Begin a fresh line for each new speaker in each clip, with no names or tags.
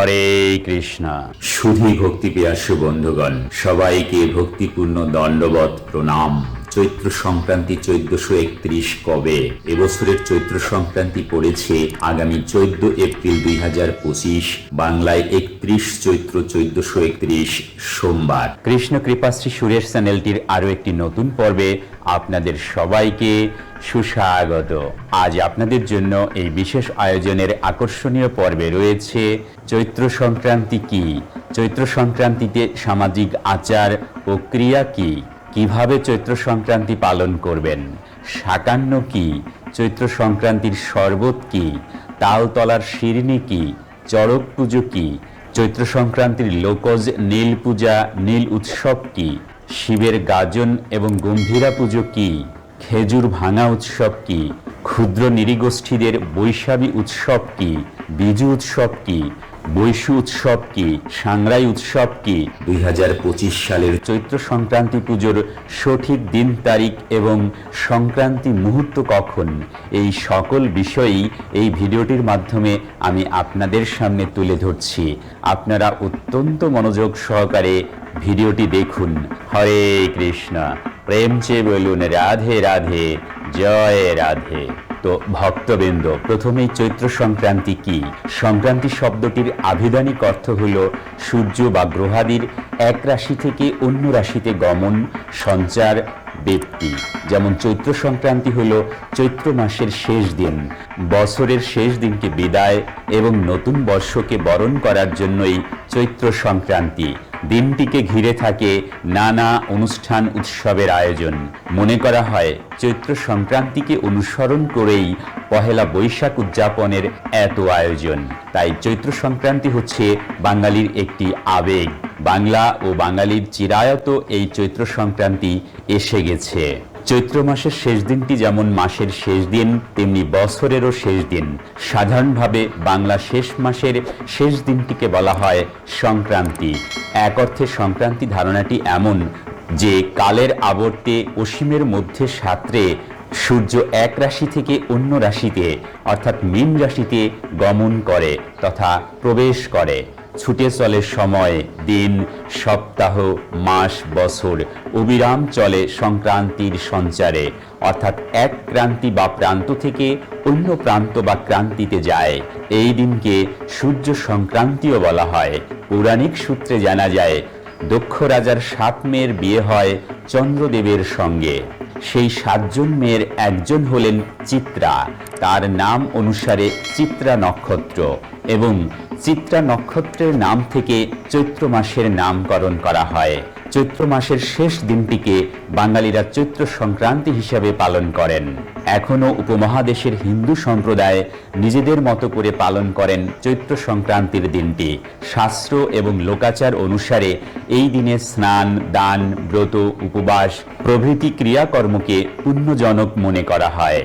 হরে কৃষ্ণা।
সুধী ভক্তি পিয়াসু বন্ধুগণ সবাইকে ভক্তিপূর্ণ দণ্ডবত প্রণাম। চৈত্র সংক্রান্তি চোদ্দশো একত্রিশ কবে? এবছরের চৈত্র সংক্রান্তি পড়েছে আগামী চোদ্দ এপ্রিল দুই হাজার পঁচিশ, বাংলায় একত্রিশ চৈত্র চোদ্দশো একত্রিশ, সোমবার।
কৃষ্ণ কৃপাশ্রী সুরেশ চ্যানেলটির আরও একটি নতুন পর্বে আপনাদের সবাইকে সুস্বাগত। আজ আপনাদের জন্য এই বিশেষ আয়োজনের আকর্ষণীয় পর্বে রয়েছে চৈত্র সংক্রান্তি কি? চৈত্র সংক্রান্তিতে সামাজিক আচার ও ক্রিয়া কি? কীভাবে চৈত্র সংক্রান্তি পালন করবেন? সাকান্ন কি? চৈত্র সংক্রান্তির শরবত কি? তালতলার শিরনি কি? চড়ক পুজো কি? চৈত্র সংক্রান্তির লোকজ নীল পূজা, নীল উৎসব কি? শিবের গাজন এবং গম্ভীরা পুজো কি? খেজুর ভাঙা উৎসব কি? ক্ষুদ্র নিরীগোষ্ঠীদের বৈশাখী উৎসব কি? বিজু উৎসব কি? বৈশু উৎসব কি সাংরাই উৎসব কি?
দুই হাজার পঁচিশ সালের
চৈত্র সংক্রান্তি পুজোর সঠিক দিন তারিখ এবং সংক্রান্তি মুহূর্ত কখন? এই সকল বিষয়ই এই ভিডিওটির মাধ্যমে আমি আপনাদের সামনে তুলে ধরছি। আপনারা অত্যন্ত মনোযোগ সহকারে ভিডিওটি দেখুন। হরে কৃষ্ণ। প্রেম চেয়ে বলুন রাধে রাধে। জয় রাধে। তো ভক্তবৃন্দ, প্রথমেই চৈত্র সংক্রান্তি কি? সংক্রান্তি শব্দটির আভিধানিক অর্থ হল সূর্য বা গ্রহাদির এক রাশি থেকে অন্য রাশিতে গমন, সঞ্চার, ব্যক্তি। যেমন চৈত্র সংক্রান্তি হল চৈত্র মাসের শেষ দিন, বছরের শেষ দিনকে বিদায় এবং নতুন বর্ষকে বরণ করার জন্যই চৈত্র সংক্রান্তি। দিনটিকে ঘিরে থাকে নানা অনুষ্ঠান উৎসবের আয়োজন। মনে করা হয়, চৈত্র সংক্রান্তিকে অনুসরণ করেই পহেলা বৈশাখ উদযাপনের এত আয়োজন। তাই চৈত্র সংক্রান্তি হচ্ছে বাঙালির একটি আবেগ। বাংলা ও বাঙালির চিরায়ত এই চৈত্র সংক্রান্তি এসে গেছে। চৈত্র মাসের শেষ দিনটি যেমন মাসের শেষ দিন, তেমনি বছরেরও শেষ দিন। সাধারণভাবে বাংলা শেষ মাসের শেষ দিনটিকে বলা হয় সংক্রান্তি। এক অর্থে সংক্রান্তি ধারণাটি এমন যে, কালের আবর্তে অসীমের মধ্যে সাঁতরে সূর্য এক রাশি থেকে অন্য রাশিতে, অর্থাৎ মীন রাশিতে গমন করে তথা প্রবেশ করে। ছুটে চলে সময়, দিন, সপ্তাহ, মাস, বছর, অবিরাম চলে সংক্রান্তির সঞ্চারে, অর্থাৎ এক ক্রান্তি বা প্রান্ত থেকে অন্য প্রান্ত বা ক্রান্তিতে যায়। এই দিনকে সূর্য সংক্রান্তিও বলা হয়। পৌরাণিক সূত্রে জানা যায়, দক্ষ রাজার সাত মেয়ের বিয়ে হয় চন্দ্রদেবের সঙ্গে। সেই সাতজন মেয়ের একজন হলেন চিত্রা। তার নাম অনুসারে চিত্রা নক্ষত্র এবং চিত্রা নক্ষত্রের নাম থেকে চৈত্র মাসের নামকরণ করা হয়। চৈত্র মাসের শেষ দিনটিকে বাঙালিরা চৈত্র সংক্রান্তি হিসাবে পালন করেন। এখনও উপমহাদেশের হিন্দু সম্প্রদায় নিজেদের মতো করে পালন করেন চৈত্র সংক্রান্তির দিনটি। শাস্ত্র এবং লোকাচার অনুসারে এই দিনে স্নান, দান, ব্রত, উপবাস, প্রভৃতি ক্রিয়াকর্মকে পুণ্যজনক মনে করা হয়।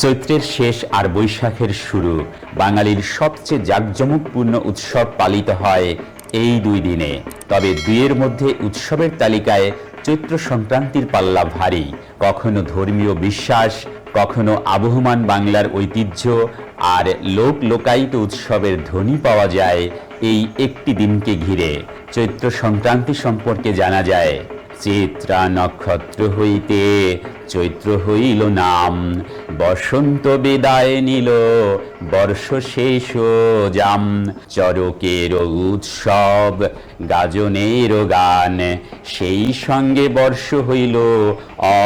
চৈত্রের শেষ আর বৈশাখের শুরু বাঙালির সবচেয়ে জাঁকজমকপূর্ণ উৎসব পালিত হয় এই দুই দিনে। তবে দুইয়ের মধ্যে উৎসবের তালিকায় চৈত্র সংক্রান্তির পাল্লা ভারী। কখনো ধর্মীয় বিশ্বাস, কখনো আবহমান বাংলার ঐতিহ্য, আর লোক লোকায়িত উৎসবের ধ্বনি পাওয়া যায় এই একটি দিনকে ঘিরে। চৈত্র সংক্রান্তি সম্পর্কে জানা যায়, চিত্রা নক্ষত্র হইতে চৈত্র হইল নাম, বসন্ত বিদায় নিল, বর্ষ শেষ জাম। চরকের উৎসব, গাজনের গান, সেই সঙ্গে বর্ষ হইল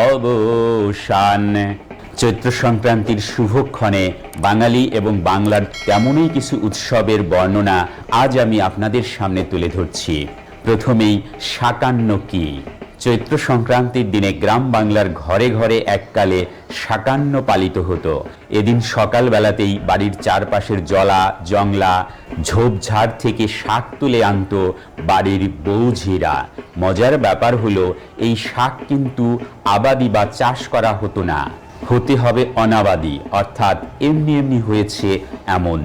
অবসান। চৈত্র সংক্রান্তির শুভক্ষণে বাঙালি এবং বাংলার তেমনই কিছু উৎসবের বর্ণনা আজ আমি আপনাদের সামনে তুলে ধরছি। প্রথমেই সাকান্ন কি? চৈত্র সংক্রান্তির দিনে গ্রাম বাংলার ঘরে ঘরে এককালে সাকান্ন পালিত হতো। এদিন সকালবেলাতেই বাড়ির চারপাশের জলা, জংলা, ঝোপঝাড় থেকে শাক তুলে আনত বাড়ির বৌঝিরা। মজার ব্যাপার হলো, এই শাক কিন্তু আবাদি বা চাষ করা হতো না। হতে হবে অনাবাদি, অর্থাৎ এমনি এমনি হয়েছে এমন।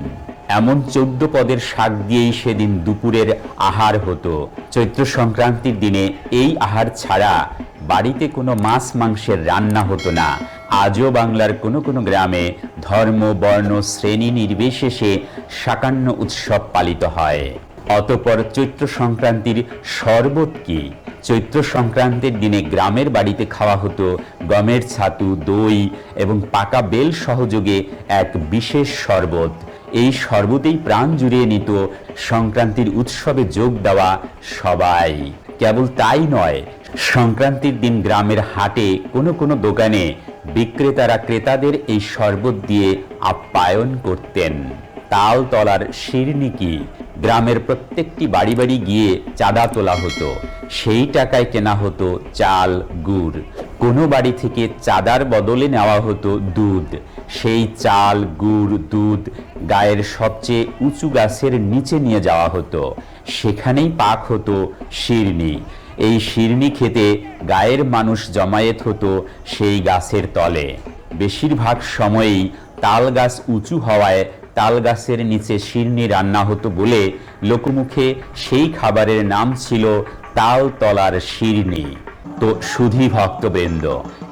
এমন চোদ্দ পদের শাক দিয়েই সেদিন দুপুরের আহার হতো। চৈত্র সংক্রান্তির দিনে এই আহার ছাড়া বাড়িতে কোনো মাছ মাংসের রান্না হতো না। আজও বাংলার কোনো কোনো গ্রামে ধর্ম, বর্ণ, শ্রেণি নির্বিশেষে সাকান্ন উৎসব পালিত হয়। অতপর চৈত্র সংক্রান্তির শরবত কি? চৈত্র সংক্রান্তির দিনে গ্রামের বাড়িতে খাওয়া হতো গমের ছাতু, দই এবং পাকা বেল সহযোগে এক বিশেষ শরবত। এই সর্বতেই প্রাণ জুড়িয়ে নিত সংক্রান্তির উৎসবে যোগ দেওয়া সবাই। কেবল তাই নয়, সংক্রান্তির দিন গ্রামের হাটে কোনো কোনো দোকানে বিক্রেতারা ক্রেতাদের এই শরবত দিয়ে আপ্যায়ন করতেন। তাল তলার শিরনি কি গ্রামের প্রত্যেকটি বাড়ি বাড়ি গিয়ে চাঁদা তোলা হতো। সেই টাকায় কেনা হতো চাল, গুড়। কোনো বাড়ি থেকে চাঁদার বদলে নেওয়া হতো দুধ। সেই চাল, গুড়, দুধ গায়ের সবচেয়ে উঁচু গাছের নিচে নিয়ে যাওয়া হতো। সেখানেই পাক হতো শিরনি এই শিরনি খেতে গায়ের মানুষ জমায়েত হতো সেই গাছের তলে। বেশিরভাগ সময়েই তাল গাছ উঁচু হওয়ায় তাল গাছের নিচে শিরনি রান্না হতো বলে লোকমুখে সেই খাবারের নাম ছিল তাল তলার শিরনি। তো সুধী ভক্তবৃন্দ,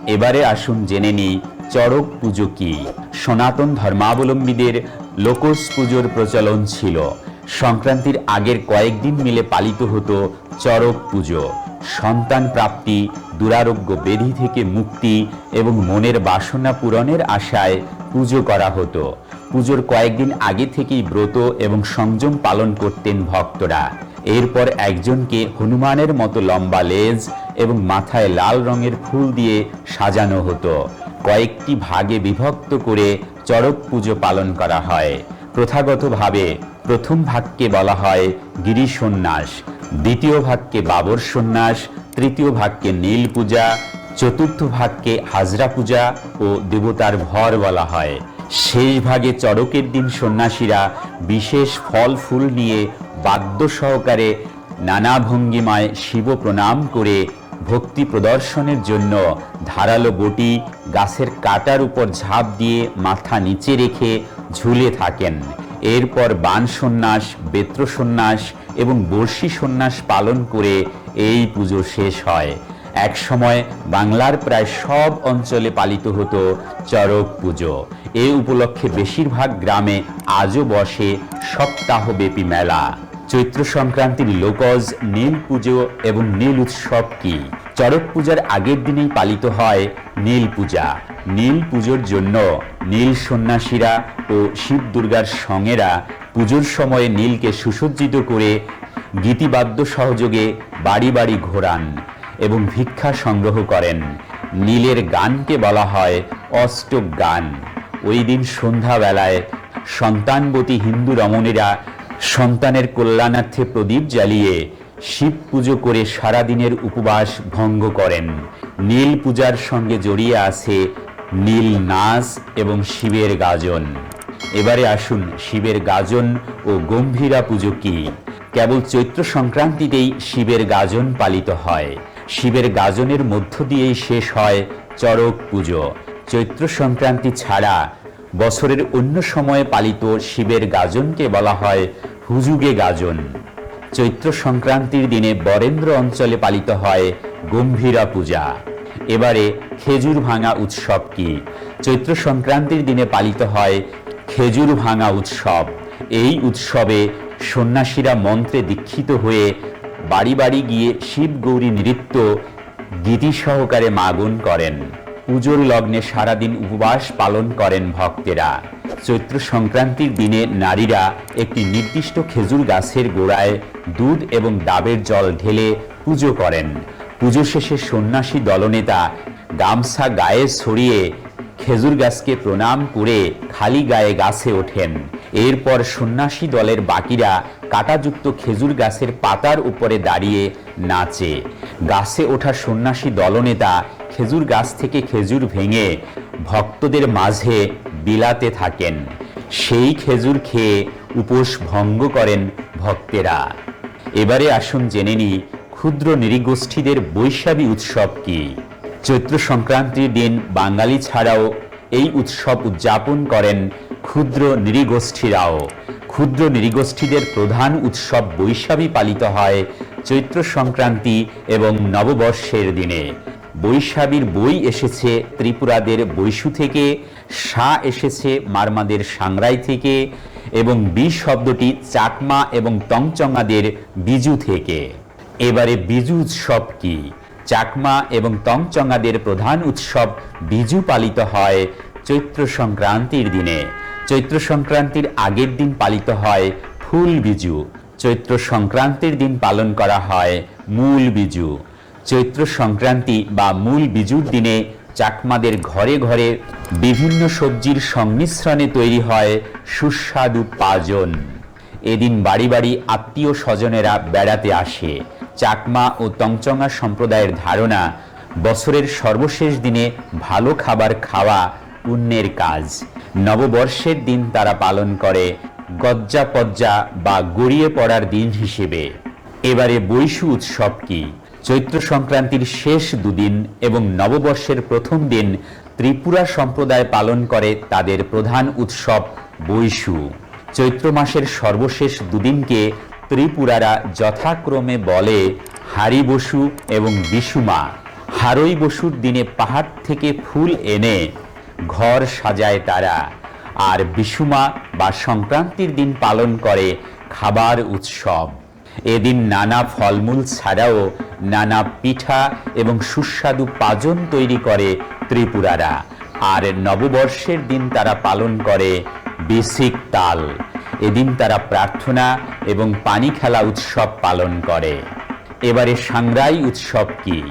এবারে আসুন জেনে নিই চড়ক পুজো কি? সনাতন ধর্মাবলম্বীদের লোকস পুজোর প্রচলন ছিল। সংক্রান্তির আগের কয়েকদিন মিলে পালিত হতো চড়ক পুজো, সন্তান প্রাপ্তি, দুরারোগ্য বেধি থেকে মুক্তি এবং মনের বাসনা পূরণের আশায় পুজো করা হতো। পুজোর কয়েকদিন আগে থেকেই ব্রত এবং সংযম পালন করতেন ভক্তরা। এরপর একজনকে হনুমানের মতো লম্বা লেজ এবং মাথায় লাল রঙের ফুল দিয়ে সাজানো হতো। কয়েকটি ভাগে বিভক্ত করে চড়ক পুজো পালন করা হয়। প্রথাগতভাবে প্রথম ভাগকে বলা হয় গিরি সন্ন্যাস দ্বিতীয় ভাগকে বাবর সন্ন্যাস তৃতীয় ভাগকে নীল পূজা চতুর্থ ভাগকে হাজরা পূজা ও দেবতার ভর বলা হয়। শেষ ভাগে চড়কের দিন সন্ন্যাসীরা বিশেষ ফল ফুল নিয়ে বাদ্য সহকারে নানা ভঙ্গিমায় শিব প্রণাম করে ভক্তি প্রদর্শনের জন্য ধারালো বটি গাছের কাটার উপর ঝাঁপ দিয়ে মাথা নিচে রেখে ঝুলে থাকেন। এরপর বান সন্ন্যাস, বেত্র সন্ন্যাস এবং বর্ষী সন্ন্যাস পালন করে এই পুজো শেষ হয়। এক সময় বাংলার প্রায় সব অঞ্চলে পালিত হতো চরক পুজো। এ উপলক্ষে বেশিরভাগ গ্রামে আজও বসে সপ্তাহব্যাপী মেলা। চৈত্র সংক্রান্তির লোকজ, নীল পুজো এবং নীল উৎসব কি? চড়ক পূজার আগের দিনেই পালিত হয় নীল পূজা। নীল পুজোর জন্য নীল সন্ন্যাসীরা ও শিব দুর্গার সঙ্গেরা পুজোর সময়ে নীলকে সুসজ্জিত করে গীতিবাদ্য সহযোগে বাড়ি বাড়ি ঘোরান এবং ভিক্ষা সংগ্রহ করেন। নীলের গানকে বলা হয় অষ্টক গান। ওই দিন সন্ধ্যাবেলায় সন্তানবতী হিন্দু রমণীরা সন্তানের কল্যাণার্থে প্রদীপ জ্বালিয়ে শিব পুজো করে সারাদিনের উপবাস ভঙ্গ করেন। নীল পূজার সঙ্গে জড়িয়ে আছে নীল নাচ এবং শিবের গাজন। এবারে আসুন, শিবের গাজন ও গম্ভীরা পুজো কি? কেবল চৈত্র সংক্রান্তিতেই শিবের গাজন পালিত হয়। শিবের গাজনের মধ্য দিয়েই শেষ হয় চরক পুজো। চৈত্র সংক্রান্তি ছাড়া বছরের অন্য সময়ে পালিত শিবের গাজনকে বলা হয় হুজুগে গাজন। চৈত্র সংক্রান্তির দিনে বরেন্দ্র অঞ্চলে পালিত হয় গম্ভীরা পূজা। এবারে খেজুর ভাঙা উৎসব কি? চৈত্র সংক্রান্তির দিনে পালিত হয় খেজুর ভাঙা উৎসব। এই উৎসবে সন্ন্যাসীরা মন্ত্রে দীক্ষিত হয়ে বাড়ি বাড়ি গিয়ে শিব গৌরী নৃত্য গীতি সহকারে মাগুন করেন। পুজোর লগ্নে সারাদিন উপবাস পালন করেন ভক্তেরা। চৈত্র সংক্রান্তির দিনে নারীরা একটি নির্দিষ্ট খেজুর গাছের গোড়ায় দুধ এবং ডাবের জল ঢেলে পুজো করেন। পুজো শেষে সন্ন্যাসী দলনেতা গামছা গায়ে ছড়িয়ে খেজুর গাছকে প্রণাম করে খালি গায়ে গাছে ওঠেন। এরপর সন্ন্যাসী দলের বাকিরা কাটাযুক্ত খেজুর গাছের পাতার উপরে দাঁড়িয়ে নাচে। গাছে ওঠা সন্ন্যাসী দলনেতা খেজুর গাছ থেকে খেজুর ভেঙে ভক্তদের মাঝে বিলাতে থাকেন। সেই খেজুর খেয়ে উপোস ভঙ্গ করেন ভক্তেরা। এবারে আসুন জেনে নিই, ক্ষুদ্র নৃগোষ্ঠীদের বৈশাখী উৎসব কি? চৈত্র সংক্রান্তির দিন বাঙালি ছাড়াও এই উৎসব উদযাপন করেন ক্ষুদ্র নৃগোষ্ঠীরাও। ক্ষুদ্র নৃগোষ্ঠীদের প্রধান উৎসব বৈশাখী পালিত হয় চৈত্র সংক্রান্তি এবং নববর্ষের দিনে। বৈশাবীর বই এসেছে, ত্রিপুরাদের বৈশু থেকে, সা এসেছে, মারমাদের সাংরাই থেকে, এবং বি শব্দটি চাকমা এবং তংচঙ্গাদের বিজু থেকে। এবারে বিজু উৎসব কি? চাকমা এবং তংচঙ্গাদের প্রধান উৎসব বিজু পালিত হয় চৈত্র সংক্রান্তির দিনে। চৈত্র সংক্রান্তির আগের দিন পালিত হয় ফুল বিজু। চৈত্র সংক্রান্তির দিন পালন করা হয় মূল বিজু। চৈত্র সংক্রান্তি বা মূল বিজুর দিনে চাকমাদের ঘরে ঘরে বিভিন্ন সবজির সংমিশ্রণে তৈরি হয় সুস্বাদু পাজন। এদিন বাড়ি বাড়ি আত্মীয় স্বজনেরা বেড়াতে আসে। চাকমা ও তংচঙ্গা সম্প্রদায়ের ধারণা, বছরের সর্বশেষ দিনে ভালো খাবার খাওয়া পুণ্যের কাজ। নববর্ষের দিন তারা পালন করে গজ্জা পজ্জা বা গড়িয়ে পড়ার দিন হিসেবে। এবারে বৈশু উৎসব কি? চৈত্র সংক্রান্তির শেষ দুদিন এবং নববর্ষের প্রথম দিন ত্রিপুরা সম্প্রদায় পালন করে তাদের প্রধান উৎসব বৈশু। চৈত্র মাসের সর্বশেষ দুদিনকে ত্রিপুরারা যথাক্রমে বলে হারি বসু এবং বিশুমা হারই বসুর দিনে পাহাড় থেকে ফুল এনে ঘর সাজায় তারা। আর বিশুমা বা সংক্রান্তির দিন পালন করে খাবার উৎসব। এদিন নানা ফলমূল ছাড়াও নানা পিঠা এবং সুস্বাদু পাজন তৈরি করে ত্রিপুরারা। আর নববর্ষের দিন তারা পালন করে বেসিক তাল। এদিন তারা প্রার্থনা এবং পানি খেলা উৎসব পালন করে। এবারে সাংরাই উৎসব কি?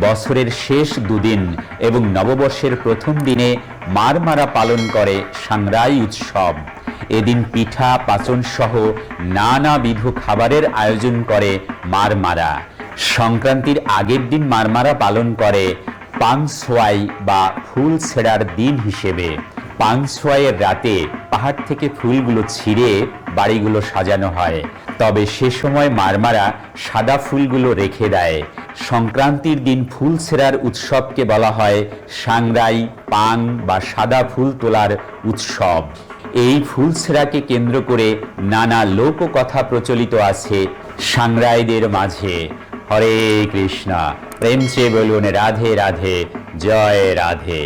বছরের শেষ দুদিন এবং নববর্ষের প্রথম দিনে মারমারা পালন করে সাংরাই উৎসব। এদিন পিঠা পাচন সহ নানাবিধ খাবারের আয়োজন করে মারমারা। সংক্রান্তির আগের দিন মারমারা পালন করে পাংসোয়াই বা ফুল ছেঁড়ার দিন হিসেবে। পাংসোয়াইয়ের রাতে পাহাড় থেকে ফুলগুলো ছিঁড়ে বাড়িগুলো সাজানো হয়। তবে সে সময় মারমারা সাদা ফুলগুলো রেখে দেয়। সংক্রান্তির দিন ফুল ছেঁড়ার উৎসবকে বলা হয় সাংরাই পাং বা সাদা ফুল তোলার উৎসব। এই ফুল ছেঁড়াকে কেন্দ্র করে নানা লোককথা প্রচলিত আছে সাংরাইদের মাঝে। হরে কৃষ্ণা, প্রেম চেয়ে বলুন রাধে রাধে, জয় রাধে।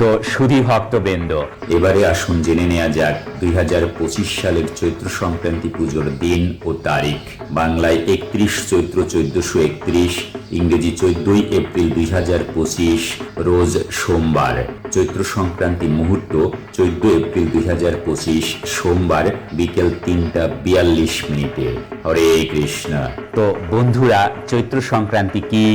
তো সুধী ভক্তবৃন্দ।
এবারে আসুন জেনে নেওয়া যাক দুই হাজার পঁচিশ সালের চৈত্র সংক্রান্তি পুজোর দিন ও তারিখ। বাংলায় একত্রিশ চৈত্র চোদ্দশো একত্রিশ ইংরেজি চোদ্দই এপ্রিল দুই হাজার পঁচিশ রোজ সোমবার। চৈত্র সংক্রান্তি মুহূর্ত চোদ্দ এপ্রিল দুই হাজার পঁচিশ সোমবার বিকেল তিনটা বিয়াল্লিশ মিনিটে। হরে কৃষ্ণ।
তো বন্ধুরা চৈত্র সংক্রান্তি কি?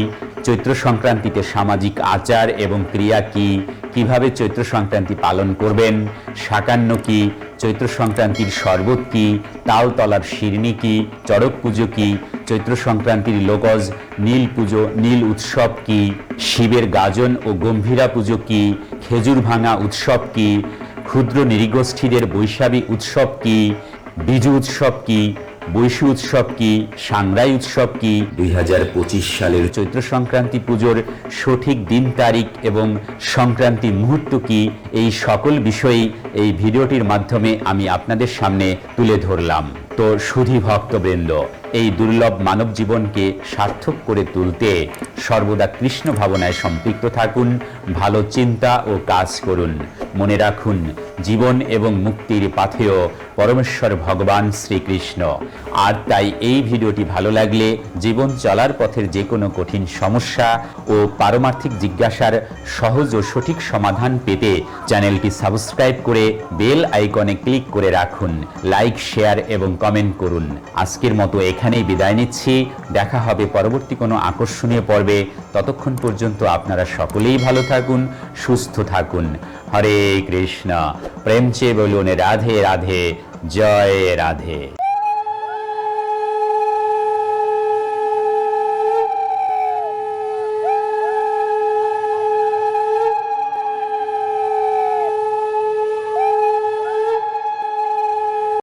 চৈত্র সংক্রান্তিতে সামাজিক আচার এবং ক্রিয়া কি? কীভাবে চৈত্র সংক্রান্তি পালন করবেন? সাকান্ন কি? চৈত্র সংক্রান্তির শরবত কি? তালতলার শিরনি কি? চড়ক পুজো কি? চৈত্র সংক্রান্তির লোকজ, নীল পুজো, নীল উৎসব কি? শিবের গাজন ও গম্ভীরা পুজো কি? খেজুর ভাঙা উৎসব কি? ক্ষুদ্র নৃগোষ্ঠীদের বৈশাখী উৎসব কি? বিজু উৎসব কি? বৈশু উৎসব কি, সাংরাই উৎসব কি?
দুই হাজার পঁচিশ সালের
চৈত্র সংক্রান্তি পুজোর সঠিক দিন তারিখ এবং সংক্রান্তি মুহূর্ত কি, এই সকল বিষয়ই এই ভিডিওটির মাধ্যমে আমি আপনাদের সামনে তুলে ধরলাম। তো সুধী ভক্তবৃন্দ এই দুর্লভ মানব জীবনকে সার্থক করে তুলতে সর্বদা কৃষ্ণ ভাবনায় সম্পৃক্ত থাকুন, ভালো চিন্তা ও কাজ করুন। মনে রাখুন, জীবন এবং মুক্তির পাথেয় পরমেশ্বর ভগবান শ্রীকৃষ্ণ। আর তাই এই ভিডিওটি ভালো লাগলে জীবন চলার পথের যে কোনো কঠিন সমস্যা ও পারমার্থিক জিজ্ঞাসার সহজ ও সঠিক সমাধান পেতে চ্যানেলটি সাবস্ক্রাইব করে বেল আইকনে ক্লিক করে রাখুন, লাইক, শেয়ার এবং কমেন্ট করুন। আজকের মতো এখানেই বিদায় নিচ্ছি। দেখা হবে পরবর্তী কোনো আকর্ষণীয় পর্বে। ততক্ষণ পর্যন্ত আপনারা সকলেই ভালো থাকুন, সুস্থ থাকুন। হরে কৃষ্ণ। প্রেমচে বলুন, রাধে রাধে। জয় রাধে।